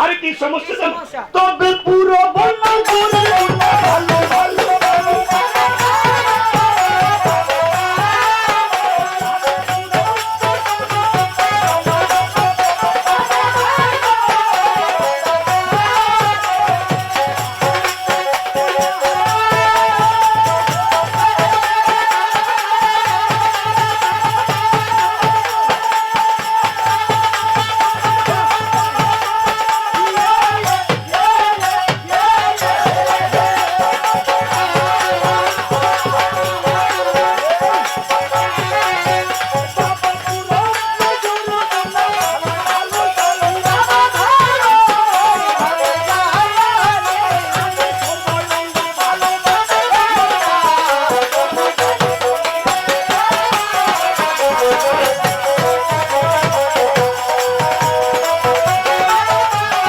আরে কি সমস্যা? তবে পুরো